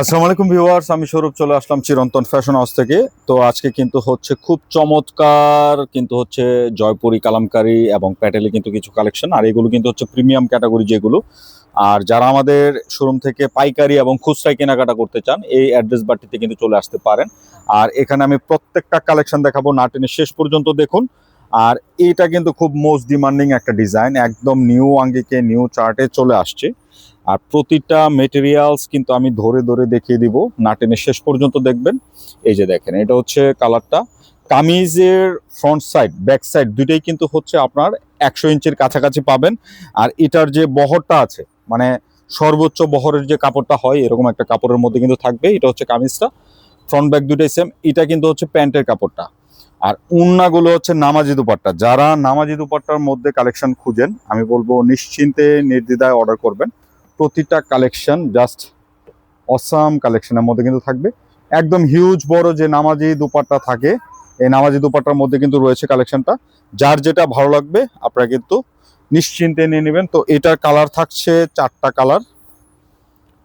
আসসালামু আলাইকুম ভিউয়ার্স, আমি স্বরূপ চলে আসলাম চিরন্তন ফ্যাশন হাউস থেকে। তো আজকে কিন্তু হচ্ছে খুব চমৎকার কিন্তু হচ্ছে জয়পুরি কালামকারি এবং প্যাটেলে কিন্তু কিছু কালেকশন, আর এগুলো কিন্তু হচ্ছে প্রিমিয়াম ক্যাটাগরি যেগুলো। আর যারা আমাদের শোরুম থেকে পাইকারি এবং খুচরায় কেনাকাটা করতে চান, এই অ্যাড্রেস বাটিতে কিন্তু চলে আসতে পারেন। আর এখানে আমি প্রত্যেকটা কালেকশন দেখাবো না টেনে শেষ পর্যন্ত দেখুন। আর এটা কিন্তু খুব মোস্ট ডিমান্ডিং একটা ডিজাইন, একদম নিউ আঙ্গিকে, নিউ চার্টে চলে আসছে। আর প্রতিটা মেটেরিয়ালস কিন্তু আমি ধরে ধরে দেখিয়ে দিব। না টেনে শেষ পর্যন্ত দেখবেন। এই যে দেখেন, এটা হচ্ছে কালারটা কামিজের ফ্রন্ট সাইড ব্যাক সাইড দুইটাই কিন্তু হচ্ছে আপনার একশো ইঞ্চির কাছাকাছি পাবেন। আর এটার যে বহরটা আছে মানে সর্বোচ্চ বহরের যে কাপড়টা হয়, এরকম একটা কাপড়ের মধ্যে কিন্তু থাকবে। এটা হচ্ছে কামিজটা। ফ্রন্ট ব্যাক দুইটাই সেম এটা কিন্তু হচ্ছে প্যান্টের কাপড়টা। আর উন্নাগুলো হচ্ছে নামাজি দুপাট্টা। যারা নামাজি দুপাট্টার মধ্যে কালেকশন খুঁজেন, আমি বলব নিশ্চিন্তে নির্দ্বিধায় অর্ডার করবেন। প্রতিটা কালেকশন জাস্ট অসাম কালেকশনের মধ্যে কিন্তু থাকবে। একদম হিউজ বড় যে নামাজি দুপাট্টা থাকে, এই নামাজি দুপাট্টার মধ্যে কিন্তু রয়েছে কালেকশনটা। যার যেটা ভালো লাগবে, আপনারা কিন্তু নিশ্চিন্তে নিয়ে নেবেন। তো এটার কালার থাকছে চারটা কালার।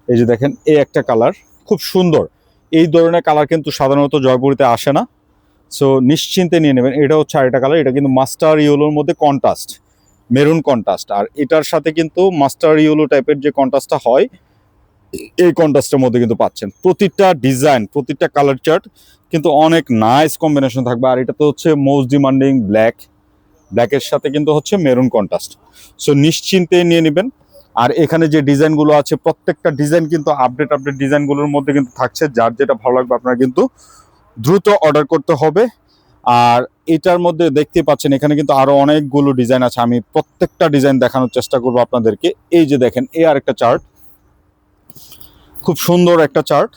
এই যে দেখেন, এই একটা কালার, খুব সুন্দর। এই ধরনের কালার কিন্তু সাধারণত জয়পুরিতে আসে না। সো নিশ্চিন্তে নিয়ে নেবেন। এটা হচ্ছে আরেকটা কালার, এটা কিন্তু মাস্টার ইয়েলোর মধ্যে কন্ট্রাস্ট মেরুন কন্ট্রাস্ট। আর এটার সাথে কিন্তু মাস্টার ইউলো টাইপের যে কন্ট্রাস্টটা হয়, এই কন্ট্রাস্টের মধ্যে কিন্তু পাচ্ছেন। প্রতিটা ডিজাইন, প্রতিটা কালার চার্ট কিন্তু অনেক নাইস কম্বিনেশন থাকবে। আর এটা তো হচ্ছে মোস্ট ডিমান্ডিং ব্ল্যাক। ব্ল্যাকের সাথে কিন্তু হচ্ছে মেরুন কন্ট্রাস্ট। সো নিশ্চিন্তে নিয়ে নেবেন। আর এখানে যে ডিজাইনগুলো আছে, প্রত্যেকটা ডিজাইন কিন্তু আপডেট আপডেট ডিজাইনগুলোর মধ্যে কিন্তু থাকছে। যার যেটা ভালো লাগবে আপনারা কিন্তু দ্রুত অর্ডার করতে হবে। আর এটার মধ্যে দেখতে পাচ্ছেন, এখানে কিন্তু আরও অনেকগুলো ডিজাইন আছে। আমি প্রত্যেকটা ডিজাইন দেখানোর চেষ্টা করব আপনাদেরকে। এই যে দেখেন, এ আর একটা চার্ট। খুব সুন্দর একটা চার্ট।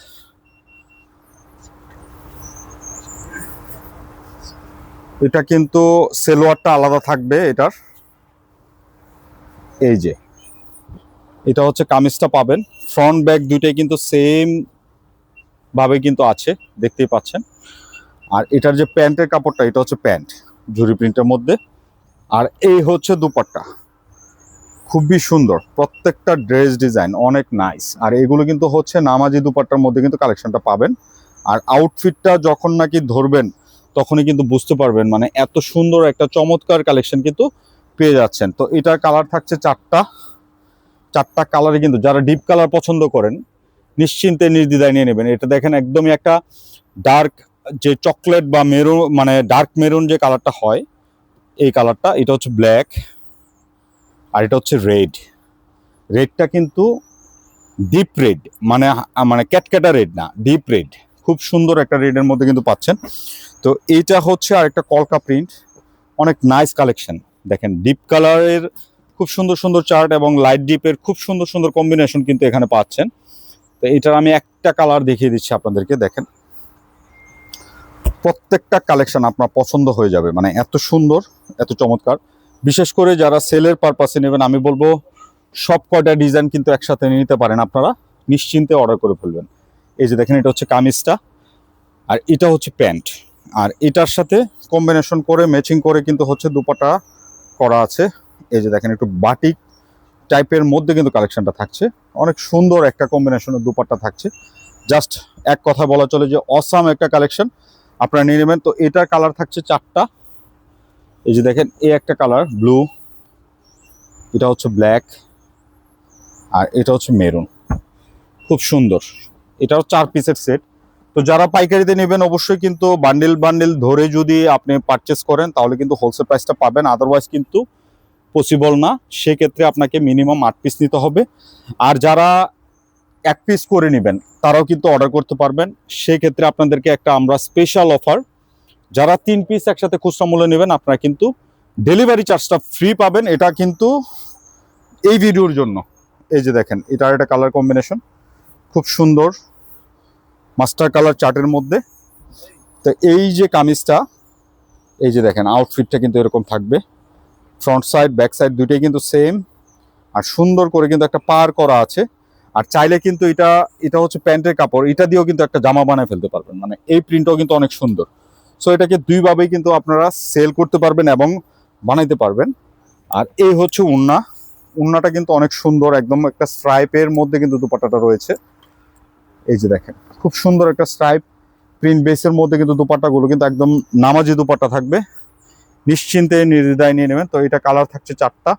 এটা কিন্তু সেলোয়ারটা আলাদা থাকবে এটার। এই যে, এটা হচ্ছে কামিজটা পাবেন। ফ্রন্ট ব্যাক দুইটাই কিন্তু সেম ভাবে কিন্তু আছে, দেখতেই পাচ্ছেন। আর এটার যে প্যান্টের কাপড়টা, এটা হচ্ছে প্যান্ট জুরি প্রিন্টের মধ্যে। আর এই হচ্ছে দুপাট্টা। খুবই সুন্দর, প্রত্যেকটা ড্রেস ডিজাইন অনেক নাইস। আর এগুলো কিন্তু হচ্ছে নামাজি দুপাট্টার মধ্যে কিন্তু কালেকশনটা পাবেন। আর আউটফিটটা যখন নাকি ধরবেন, তখনই কিন্তু বুঝতে পারবেন মানে এত সুন্দর একটা চমৎকার কালেকশন কিন্তু পেয়ে যাচ্ছেন। তো এটার কালার থাকছে চারটা। চারটা কালারে কিন্তু, যারা ডিপ কালার পছন্দ করেন, নিশ্চিন্তে নির্দ্বিধায় নিয়ে নেবেন। এটা দেখেন একদমই একটা ডার্ক যে চকলেট বা মেরুন মানে ডার্ক মেরুন যে কালারটা হয়, এই কালারটা, এটা হচ্ছে ব্ল্যাক আর এটা হচ্ছে রেড। রেডটা কিন্তু ডিপ রেড মানে মানে ক্যাটক্যাটা রেড না, ডিপ রেড। খুব সুন্দর একটা রেডের মধ্যে কিন্তু পাচ্ছেন। তো এইটা হচ্ছে আর একটা কলকা প্রিন্ট, অনেক নাইস কালেকশন। দেখেন, ডিপ কালারের খুব সুন্দর সুন্দর চার্ট এবং লাইট ডিপের খুব সুন্দর সুন্দর কম্বিনেশন কিন্তু এখানে পাচ্ছেন। তো এটার আমি একটা কালার দেখিয়ে দিচ্ছি আপনাদেরকে, দেখেন। প্রত্যেকটা কালেকশন আপনার পছন্দ হয়ে যাবে। মানে এত সুন্দর, এত চমৎকার। বিশেষ করে যারা সেলের পারপাসে নেবেন, আমি বলব সব কয়টা ডিজাইন কিন্তু একসাথে নিতে পারেন। আপনারা নিশ্চিন্তে অর্ডার করে ফেলবেন। এই যে দেখেন, এটা হচ্ছে কামিজটা। আর এটা হচ্ছে প্যান্ট। আর এটার সাথে কম্বিনেশন করে ম্যাচিং করে কিন্তু হচ্ছে দুপাটা করা আছে। এই যে দেখেন, একটু বাটিক টাইপের মধ্যে কিন্তু কালেকশনটা থাকছে। অনেক সুন্দর একটা কম্বিনেশনের দুপাট্টা থাকছে। জাস্ট এক কথা বলা চলে যে অসাম একটা কালেকশন। আপনারা নিয়ে নেবেন। তো এটার কালার থাকছে চারটা। এই যে দেখেন, এই একটা কালার ব্লু এটা হচ্ছে ব্ল্যাক আর এটা হচ্ছে মেরুন খুব সুন্দর। এটাও চার পিসের সেট তো যারা পাইকারিতে নেবেন, অবশ্যই কিন্তু বান্ডেল বান্ডেল ধরে যদি আপনি পারচেস করেন, তাহলে কিন্তু হোলসেল প্রাইসটা পাবেন। আদারওয়াইজ কিন্তু পসিবল না। সেক্ষেত্রে আপনাকে মিনিমাম আট পিস নিতে হবে। আর যারা এক পিস করে নেবেন, তারাও কিন্তু অর্ডার করতে পারবেন। সেক্ষেত্রে আপনাদেরকে একটা আমরা স্পেশাল অফার যারা তিন পিস একসাথে খুচরা মূল্যে নেবেন, আপনারা কিন্তু ডেলিভারি চার্জটা ফ্রি পাবেন। এটা কিন্তু এই ভিডিওর জন্য। এই যে দেখেন, এটার একটা কালার কম্বিনেশন খুব সুন্দর মাস্টার কালার চার্টের মধ্যে। তো এই যে কামিজটা, এই যে দেখেন আউটফিটটা কিন্তু এরকম থাকবে। ফ্রন্ট সাইড ব্যাক সাইড দুইটাই কিন্তু সেম আর সুন্দর করে কিন্তু একটা পার করা আছে। আর চাইলে কিন্তু এটা এটা হচ্ছে প্যান্টের কাপড়, এটা দিয়েও কিন্তু একটা জামা বানায় ফেলতে পারবেন। মানে এই প্রিন্টটাও কিন্তু অনেক সুন্দর। সো এটাকে দুইভাবেই কিন্তু আপনারা সেল করতে পারবেন এবং বানাইতে পারবেন। আর এই হচ্ছে উন্না। উন্নাটা কিন্তু অনেক সুন্দর, একদম একটা স্ট্রাইপের মধ্যে কিন্তু দুপাট্টাটা রয়েছে। এই যে দেখেন, খুব সুন্দর একটা স্ট্রাইপ প্রিন্ট বেসের মধ্যে কিন্তু দুপাট্টাগুলো কিন্তু একদম নামাজি দুপাট্টা থাকবে। নিশ্চিন্তে নির্দ্বিধায় নিয়ে নেবেন। তো এটা কালার থাকছে চারটা।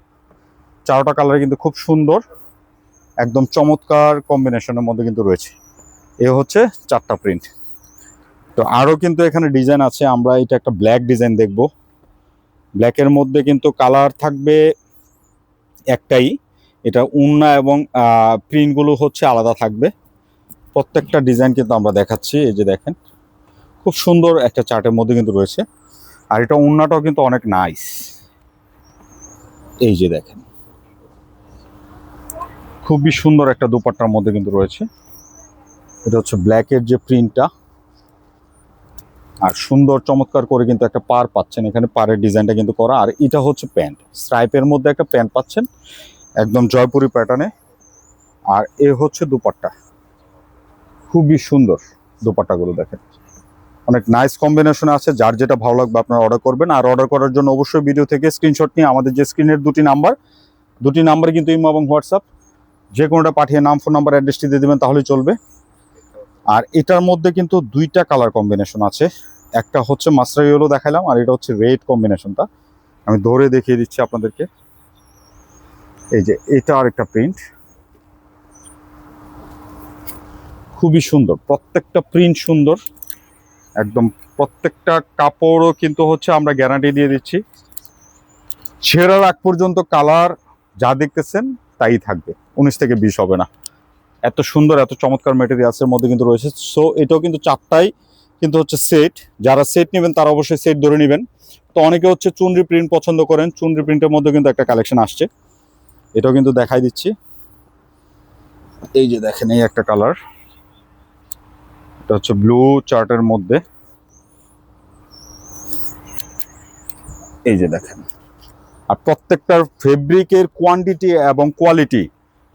চারোটা কালার কিন্তু খুব সুন্দর। একদম চমৎকার কম্বিনেশনের মধ্যে কিন্তু রয়েছে। এ হচ্ছে চারটা প্রিন্ট তো আরও কিন্তু এখানে ডিজাইন আছে, আমরা এটা একটা ব্ল্যাক ডিজাইন দেখব। ব্ল্যাকের মধ্যে কিন্তু কালার থাকবে একটাই, এটা উন্না এবং প্রিন্টগুলো হচ্ছে আলাদা থাকবে। প্রত্যেকটা ডিজাইন কিন্তু আমরা দেখাচ্ছি, এই যে দেখেন। খুব সুন্দর একটা চার্টের মধ্যে কিন্তু রয়েছে। আর এটা উন্নাটাও কিন্তু অনেক নাইস এই যে দেখেন। খুবই সুন্দর একটা দুপাট্টার মধ্যে কিন্তু রয়েছে। এটা হচ্ছে ব্ল্যাকের যে প্রিন্টটা আর সুন্দর চমৎকার করে কিন্তু একটা পার পাচ্ছেন। এখানে পারের ডিজাইনটা কিন্তু করা। আর এটা হচ্ছে প্যান্ট। স্ট্রাইপের মধ্যে একটা প্যান্ট পাচ্ছেন। একদম জয়পুরি প্যাটার্নে আর এ হচ্ছে দুপাট্টা। খুবই সুন্দর দুপাট্টাগুলো দেখেন। অনেক নাইস কম্বিনেশন আছে। যার যেটা ভালো লাগবে আপনারা অর্ডার করবেন। আর অর্ডার করার জন্য অবশ্যই ভিডিও থেকে স্ক্রিনশট নিয়ে আমাদের যে স্ক্রিনের দুটি নাম্বার দুটি নাম্বার কিন্তু ইমো এবং হোয়াটসঅ্যাপ যে কোনোটা পাঠিয়ে নাম ফোন নাম্বার অ্যাড্রেসটি দিয়ে দেবেন, তাহলেই চলবে। আর এটার মধ্যে কিন্তু দুইটা কালার কম্বিনেশন আছে। একটা হচ্ছে মাস্টার ইয়েলো দেখালাম, আর এটা হচ্ছে রেড কম্বিনেশনটা আমি ধরে দেখিয়ে দিচ্ছি আপনাদেরকে। এই যে এটা আর একটা প্রিন্ট খুবই সুন্দর, প্রত্যেকটা প্রিন্ট সুন্দর। একদম প্রত্যেকটা কাপড়ও কিন্তু হচ্ছে আমরা গ্যারান্টি দিয়ে দিচ্ছি। ছেঁড়ার আগ পর্যন্ত কালার যা দেখতেছেন তাই থাকবে। উনিশ থেকে বিশ হবে না। এত সুন্দর, এত চমৎকার মেটেরিয়ালসের মধ্যে কিন্তু রয়েছে। সো এটাও কিন্তু চারটাই কিন্তু হচ্ছে সেট যারা সেট নেবেন, তারা অবশ্যই সেট ধরে নেবেন। তো অনেকে হচ্ছে চুনরি প্রিন্ট পছন্দ করেন। চুনরি প্রিন্টের মধ্যে কিন্তু একটা কালেকশন আসছে। এটাও কিন্তু দেখাই দিচ্ছি। এই যে দেখেন, এই একটা কালার এটা হচ্ছে ব্লু চার্টের মধ্যে। এই যে দেখেন। আর প্রত্যেকটার ফেব্রিকের কোয়ান্টিটি এবং কোয়ালিটি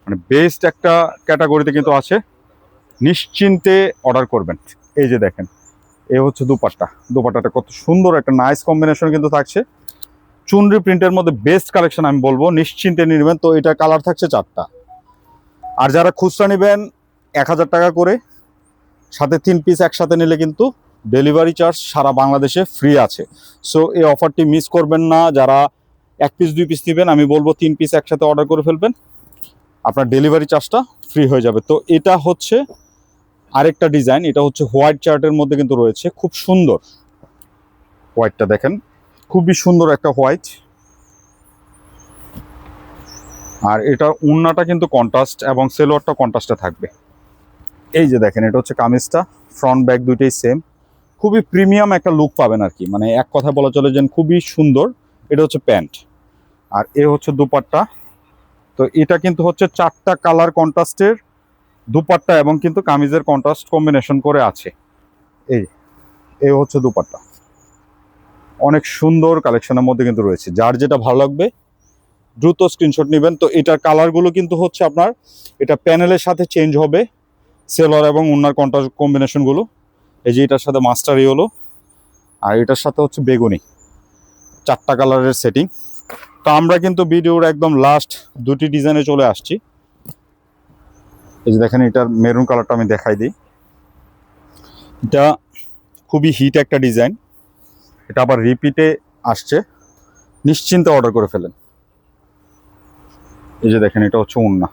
মানে বেস্ট একটা ক্যাটাগরিতে কিন্তু আছে। নিশ্চিন্তে অর্ডার করবেন। এই যে দেখেন, এ হচ্ছে দুপাট্টা। দুপাট্টাটা কত সুন্দর একটা নাইস কম্বিনেশন কিন্তু থাকছে। চুনরি প্রিন্টের মধ্যে বেস্ট কালেকশন আমি বলব, নিশ্চিন্তে নেবেন। তো এটা কালার থাকছে চারটা। আর যারা খুচরা নেবেন, এক হাজার টাকা করে, সাথে তিন পিস একসাথে নিলে কিন্তু ডেলিভারি চার্জ সারা বাংলাদেশে ফ্রি আছে। সো এই অফারটি মিস করবেন না। যারা এক পিস দুই পিস নেবেন, আমি বলব তিন পিস একসাথে অর্ডার করে ফেলবেন। আপনার ডেলিভারি চার্জটা ফ্রি হয়ে যাবে। তো এটা হচ্ছে আরেকটা ডিজাইন এটা হচ্ছে হোয়াইট চার্টের মধ্যে কিন্তু রয়েছে। খুব সুন্দর। হোয়াইটটা দেখেন, খুবই সুন্দর একটা হোয়াইট আর এটা উন্নাটা কিন্তু কন্ট্রাস্ট এবং সেলোয়ারটা কন্ট্রাস্টে থাকবে। এই যে দেখেন, এটা হচ্ছে কামিজটা ফ্রন্ট ব্যাক দুইটাই সেম খুবই প্রিমিয়াম একটা লুক পাবেন আর কি। মানে এক কথা বলা চলে যে খুবই সুন্দর। এটা হচ্ছে প্যান্ট। আর এ হচ্ছে দুপাট্টা। তো এটা কিন্তু হচ্ছে চারটা কালার কন্ট্রাস্টের দুপাট্টা এবং কিন্তু কামিজের কন্ট্রাস্ট কম্বিনেশন করে আছে। এই এই হচ্ছে দুপাট্টা। অনেক সুন্দর কালেকশনের মধ্যে কিন্তু রয়েছে। যার যেটা ভালো লাগবে, দ্রুত স্ক্রিনশট নেবেন। তো এটার কালারগুলো কিন্তু হচ্ছে আপনার, এটা প্যানেলের সাথে চেঞ্জ হবে সেলর এবং উন্নার কন্ট্রাস্ট কম্বিনেশনগুলো এই যে এটার সাথে মাস্টার হলো। আর এটার সাথে হচ্ছে বেগুনি। চারটা কালারের সেটিং তো আমরা কিন্তু ভিডিওর একদম লাস্ট দুটি ডিজাইনে চলে আসছি। এই যে দেখেন, এটার মেরুন কালারটা আমি দেখাই দিই। এটা খুবই হিট একটা ডিজাইন এটা আবার রিপিটে আসছে। নিশ্চিন্তে অর্ডার করে ফেলেন। এই যে দেখেন, এটা হচ্ছে উন্না।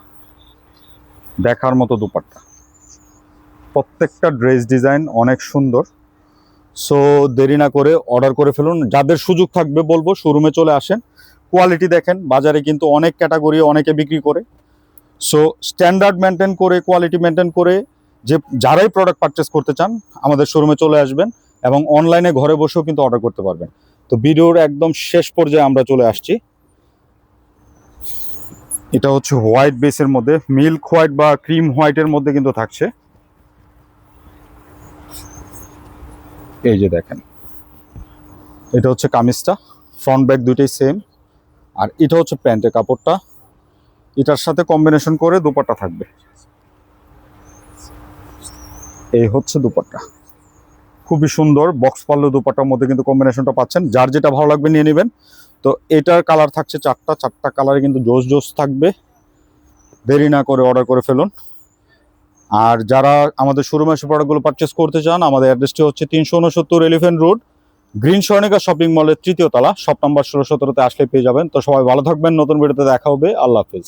দেখার মতো দুপাট্টা। প্রত্যেকটা ড্রেস ডিজাইন অনেক সুন্দর। সো দেরি না করে অর্ডার করে ফেলুন। যাদের সুযোগ থাকবে বলব শোরুমে চলে আসেন। কোয়ালিটি দেখেন, বাজারে কিন্তু অনেক ক্যাটাগরি অনেকে বিক্রি করে। সো স্ট্যান্ডার্ড মেনটেন করে কোয়ালিটি মেনটেন করে যে, যারাই প্রোডাক্ট পারচেস করতে চান, আমাদের শোরুমে চলে আসবেন এবং অনলাইনে ঘরে বসেও কিন্তু অর্ডার করতে পারবেন। তো ভিডিওর একদম শেষ পর্যায়ে আমরা চলে আসছি। এটা হচ্ছে হোয়াইট বেসের মধ্যে মিল্ক হোয়াইট বা ক্রিম হোয়াইটের মধ্যে কিন্তু থাকছে। এই যে দেখেন, এটা হচ্ছে কামিজটা ফ্রন্ট ব্যাক দুইটাই সেম আর এটা হচ্ছে প্যান্টের কাপড়টা। এটার সাথে কম্বিনেশন করে দুপাট্টা থাকবে। এই হচ্ছে দুপাট্টা। খুবই সুন্দর বক্স পাল্লু দুপাট্টার মধ্যে কিন্তু কম্বিনেশনটা পাচ্ছেন। যার যেটা ভালো লাগবে নিয়ে নেবেন। তো এটার কালার থাকছে চারটা। চারটা কালারে কিন্তু জোস জোস থাকবে। দেরি না করে অর্ডার করে ফেলুন। আর যারা আমাদের শোরুমে এসে প্রোডাক্টগুলো পারচেস করতে চান, আমাদের অ্যাড্রেসটি হচ্ছে তিনশো উনসত্তর Elephant Road Green Swarnika Shopping মলের তৃতীয় তলা, শপ নম্বর ষোলো সতেরোতে আসলে পেয়ে যাবেন। তো সবাই ভালো থাকবেন, নতুন ভিডিওতে দেখা হবে। আল্লাহ হাফিজ।